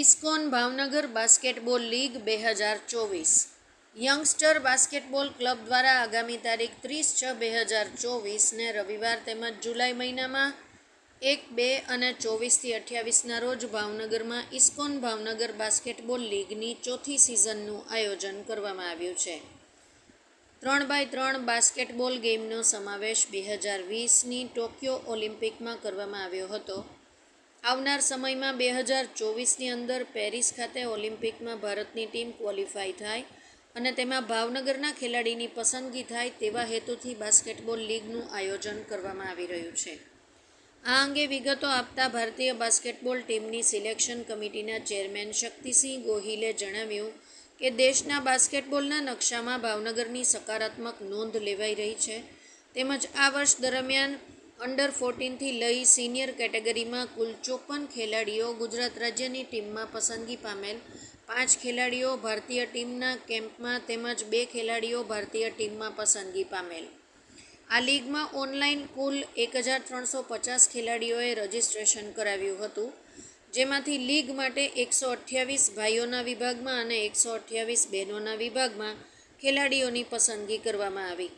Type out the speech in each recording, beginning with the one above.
ISKCON Bhavnagar basketball league બે હજાર ચોવીસ. યંગસ્ટર બાસ્કેટબોલ ક્લબ દ્વારા આગામી તારીખ ત્રીસ છ બે હજાર ચોવીસને રવિવાર તેમજ જુલાઈ મહિનામાં એક, બે અને ચોવીસથી અઠ્યાવીસના રોજ ભાવનગરમાં ઇસ્કોન ભાવનગર બાસ્કેટબોલ લીગની ચોથી સિઝનનું આયોજન કરવામાં આવ્યું છે. ત્રણ બાય ત્રણ બાસ્કેટબોલ ગેમનો સમાવેશ બે હજાર વીસની ટોક્યો ઓલિમ્પિકમાં કરવામાં આવ્યો હતો. આવનાર સમયમાં બે હજાર ચોવીસની અંદર પેરિસ ખાતે ઓલિમ્પિકમાં ભારતની ટીમ ક્વોલિફાય થાય અને તેમાં ભાવનગરના ખેલાડીની પસંદગી થાય તેવા હેતુથી બાસ્કેટબોલ લીગનું આયોજન કરવામાં આવી રહ્યું છે. આ અંગે વિગતો આપતા ભારતીય બાસ્કેટબોલ ટીમની સિલેક્શન કમિટીના ચેરમેન શક્તિસિંહ ગોહિલે જણાવ્યું કે દેશના બાસ્કેટબોલના નકશામાં ભાવનગરની સકારાત્મક નોંધ લેવાઈ રહી છે. તેમજ આ વર્ષ દરમિયાન અંડર ફોર્ટીનથી લઈ સિનિયર કેટેગરીમાં કુલ ચોપન ખેલાડીઓ ગુજરાત રાજ્યની ટીમમાં પસંદગી પામેલ. પાંચ ખેલાડીઓ ભારતીય ટીમના કેમ્પમાં તેમજ બે ખેલાડીઓ ભારતીય ટીમમાં પસંદગી પામેલ. આ લીગમાં ઓનલાઈન કુલ એક હજાર ત્રણસો પચાસ ખેલાડીઓએ રજીસ્ટ્રેશન કરાવ્યું હતું. જેમાંથી લીગ માટે એકસો અઠ્યાવીસ ભાઈઓના વિભાગમાં અને એકસો અઠ્યાવીસ બહેનોના વિભાગમાં ખેલાડીઓની પસંદગી કરવામાં આવી.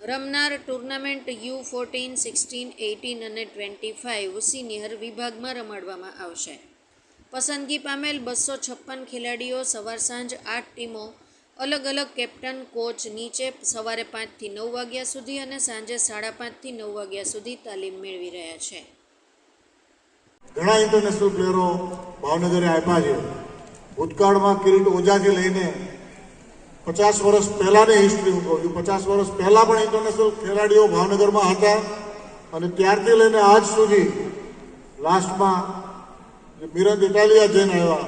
રમનાર tournament U fourteen, sixteen, eighteen અને ટ્વેન્ટી ફાઇવ સિનિયર વિભાગમાં રમાડવામાં આવશે. પસંદગી પામેલ બસો છપ્પન ખેલાડીઓ સવાર સાંજ આઠ ટીમો, અલગ અલગ કેપ્ટન, કોચ નીચે સવારે પાંચથી નવ વાગ્યા સુધી અને સાંજે સાડા પાંચથી નવ વાગ્યા સુધી તાલીમ મેળવી રહ્યા છે. ઘણા ઇન્ટરનેશનલ પ્લેયરો ભાવનગરે આપ્યા છે. ભૂતકાળમાં કિરીટ ઓઝાથી લઈને પચાસ વર્ષ પહેલાંની હિસ્ટ્રી હું કહું છું. પચાસ વર્ષ પહેલાં પણ ઇન્ટરનેશનલ ખેલાડીઓ ભાવનગરમાં હતા અને ત્યારથી લઈને આજ સુધી લાસ્ટમાં મિરંદ ઇટાલિયા જઈને આવ્યા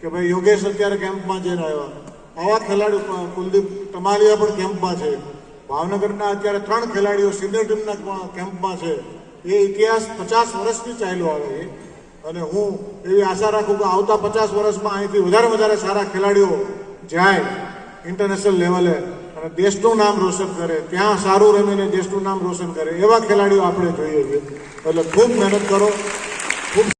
કે ભાઈ યોગેશ અત્યારે કેમ્પમાં જઈને આવ્યા. આવા ખેલાડીઓ કુલદીપ તમાલિયા પણ કેમ્પમાં છે. ભાવનગરના અત્યારે ત્રણ ખેલાડીઓ સિનિયર ટીમના કેમ્પમાં છે. એ ઇતિહાસ પચાસ વર્ષથી ચાલ્યો આવે છે. અને હું એવી આશા રાખું કે આવતા પચાસ વર્ષમાં અહીંથી વધારે વધારે સારા ખેલાડીઓ જાય. ઇન્ટરનેશનલ લેવલે અને દેશનું નામ રોશન કરે, ત્યાં સારું રમીને દેશનું નામ રોશન કરે, એવા ખેલાડીઓ આપણે જોઈએ છીએ. એટલે ખૂબ મહેનત કરો